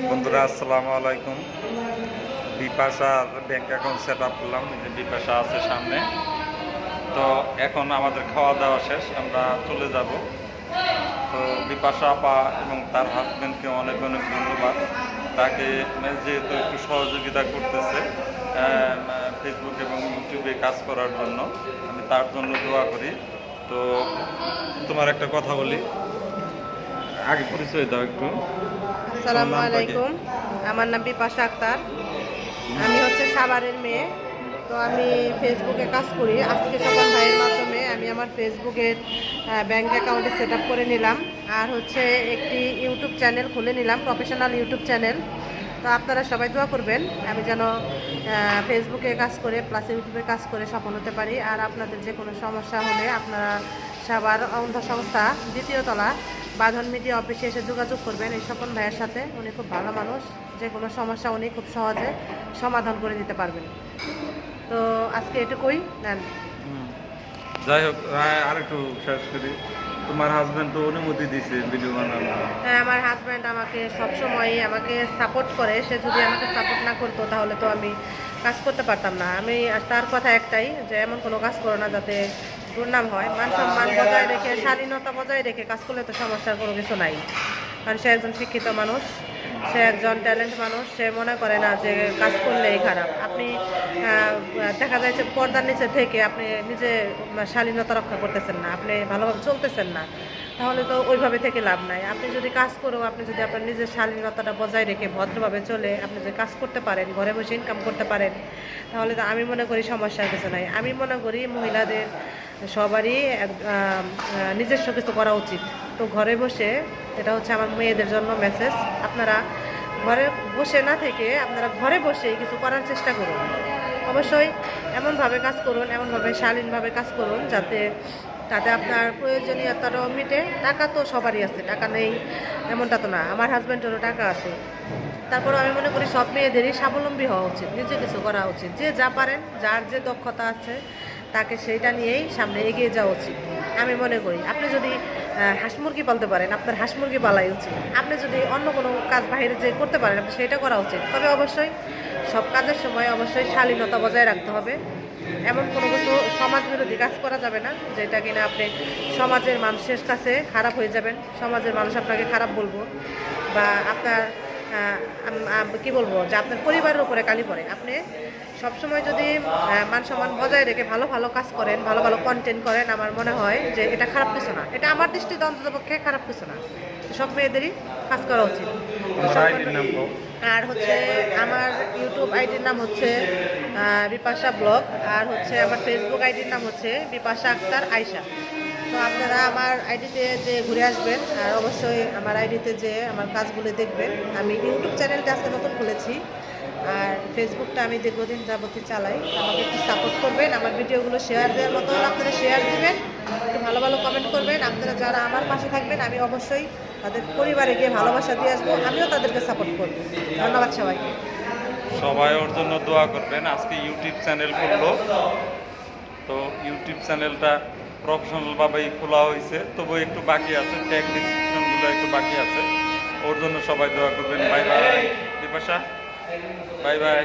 বন্ধুরা, আসসালামু আলাইকুম। বিপাশার ব্যাংক অ্যাকাউন্ট সেট আপ করলাম বিপাশা আছে সামনে। তো এখন আমাদের খাওয়া দাওয়া শেষ, আমরা চলে যাব। তো বিপাশা আপা এবং তার হাজব্যান্ডকে অনেক অনেক ধন্যবাদ। তাকে যেহেতু একটু সহযোগিতা করতেছে ফেসবুক এবং ইউটিউবে কাজ করার জন্য, আমি তার জন্য দোয়া করি। তো তোমার একটা কথা বলি। আগে পরিচয় দাও একটু। আসসালামু আলাইকুম। আমার নাম বিপাশা আক্তার। আমি হচ্ছে সাভারের মেয়ে। তো আমি ফেসবুকে কাজ করি। আজকে সকাল ভাইয়ের মাধ্যমে আমি আমার ফেসবুকের ব্যাংক অ্যাকাউন্টে সেট আপ করে নিলাম। আর হচ্ছে একটি ইউটিউব চ্যানেল খুলে নিলাম প্রফেশনাল ইউটিউব চ্যানেল তো আপনারা সবাই দোয়া করবেন, আমি যেন ফেসবুকে কাজ করে প্লাস ইউটিউবে কাজ করে সফল হতে পারি। আর আপনাদের যে কোনো সমস্যা হলে আপনারা সবার অন্ধ সংস্থা দ্বিতীয় তলা, বাঁধন মিডিয়া অফিসে এসে যোগাযোগ করবেন। এই স্বপন ভাইয়ের সাথে উনি খুব ভালো মানুষ। যে কোনো সমস্যা উনি খুব সহজে সমাধান করে দিতে পারবেন। তো আজকে এটুকুই নেন। যাই হোক আর একটু শেষ করি। তোমার হাজবেন্ড তো অনুমতি দিয়েছে ভিডিও বানানোর। হ্যাঁ আমার হাজবেন্ড আমাকে সবসময় আমাকে সাপোর্ট করে। সে যদি আমাকে সাপোর্ট না করতো, তাহলে তো আমি কাজ করতে পারতাম না। আমি তার কথা একটাই, যে এমন কোনো কাজ করো না যাতে দুর্নাম হয়। মান সম্মান বজায় রেখে, স্বাধীনতা বজায় রেখে কাজ করলে তো সমস্যার কোনো কিছু নাই। কারণ সে একজন শিক্ষিত মানুষ। সে একজন ট্যালেন্ট মানুষ, সে মনে করে না যে কাজ করলেই খারাপ। আপনি দেখা যায় যে পর্দার নিচে থেকে আপনি নিজে শালীনতা রক্ষা করতেছেন না, আপনি ভালোভাবে চলতেছেন না। তাহলে তো ওইভাবে থেকে লাভ নাই। আপনি যদি কাজ করেও আপনি যদি আপনার নিজের শালীনতাটা বজায় রেখে ভদ্রভাবে চলে আপনি যদি কাজ করতে পারেন, ঘরে বসে ইনকাম করতে পারেন, তাহলে তো আমি মনে করি সমস্যার কিছু নাই। আমি মনে করি মহিলাদের সবারই নিজস্ব কিছু করা উচিত। তো ঘরে বসে এটা হচ্ছে আমার মেয়েদের জন্য মেসেজ আপনারা ঘরে বসে না থেকে আপনারা ঘরে বসে কিছু করার চেষ্টা করুন। অবশ্যই এমনভাবে কাজ করুন, এমনভাবে শালীনভাবে কাজ করুন যাতে তাতে আপনার প্রয়োজনীয়তাটাও মিটে। টাকা তো সবারই আছে, টাকা নেই, এমনটা তো না। আমার হাজব্যান্ডেরও টাকা আছে। তারপরে আমি মনে করি সব মেয়েদেরই স্বাবলম্বী হওয়া উচিত, নিজে কিছু করা উচিত। যে যা পারেন, যার যে দক্ষতা আছে, তাকে সেইটা নিয়েই সামনে এগিয়ে যাওয়া উচিত। আমি মনে করি, আপনি যদি হাঁস মুরগি পালতে পারেন, আপনার হাঁস মুরগি পালাই উচিত। আপনি যদি অন্য কোনো কাজ বাইরে যে করতে পারেন, আপনি সেটা করা উচিত। তবে অবশ্যই সব কাজের সময় অবশ্যই শালীনতা বজায় রাখতে হবে। এমন কোনো কিছু সমাজ বিরোধী কাজ করা যাবে না, যেটা কিনা আপনি সমাজের মানুষের কাছে খারাপ হয়ে যাবেন, সমাজের মানুষ আপনাকে খারাপ বলব, বা আপনার কি বলব, যে আপনার পরিবারের উপরে কালি পড়ে। আপনি সবসময় যদি মান সম্মান বজায় রেখে ভালো ভালো কাজ করেন, ভালো ভালো কন্টেন্ট করেন, আমার মনে হয় যে এটা খারাপ কিছু না। এটা আমার দৃষ্টিতে অন্তত পক্ষে খারাপ কিছু না। সব মেয়েদেরই কাজ করা উচিত। আর হচ্ছে আমার ইউটিউব আইডির নাম হচ্ছে বিপাশা ব্লগ, আর হচ্ছে আমার ফেসবুক আইডির নাম হচ্ছে বিপাশা আক্তার আয়শা। তো আপনারা আমার আইডিতে যে ঘুরে আসবেন, আর অবশ্যই আমার আইডিতে যে আমার কাজগুলো দেখবেন, আমি ইউটিউব চ্যানেলটা আজকে নতুন খুলেছি, আর ফেসবুকটা আমি দীর্ঘদিন যাবতীয় চালাই। আমাকে একটু সাপোর্ট করবেন, আমার ভিডিওগুলো শেয়ার দেওয়ার মতো আপনারা শেয়ার দিবেন। একটু ভালো ভালো কমেন্ট করবেন। আপনারা যারা আমার পাশে থাকবেন, আমি অবশ্যই তাদের পরিবারে গিয়ে ভালোবাসা দিয়ে আসব। আমিও তাদেরকে সাপোর্ট করব। ধন্যবাদ সবাইকে। সবাই ওর জন্য দোয়া করবেন। আজকে ইউটিউব চ্যানেল খুললো। তো ইউটিউব চ্যানেলটা প্রফেশনালভাবেই খোলা হয়েছে। তবু একটু বাকি আছে। ট্যাগ ডিসক্রিপশনগুলো একটু বাকি আছে। ওর জন্য সবাই দোয়া করবেন। Bye bye Bipasha. Bye bye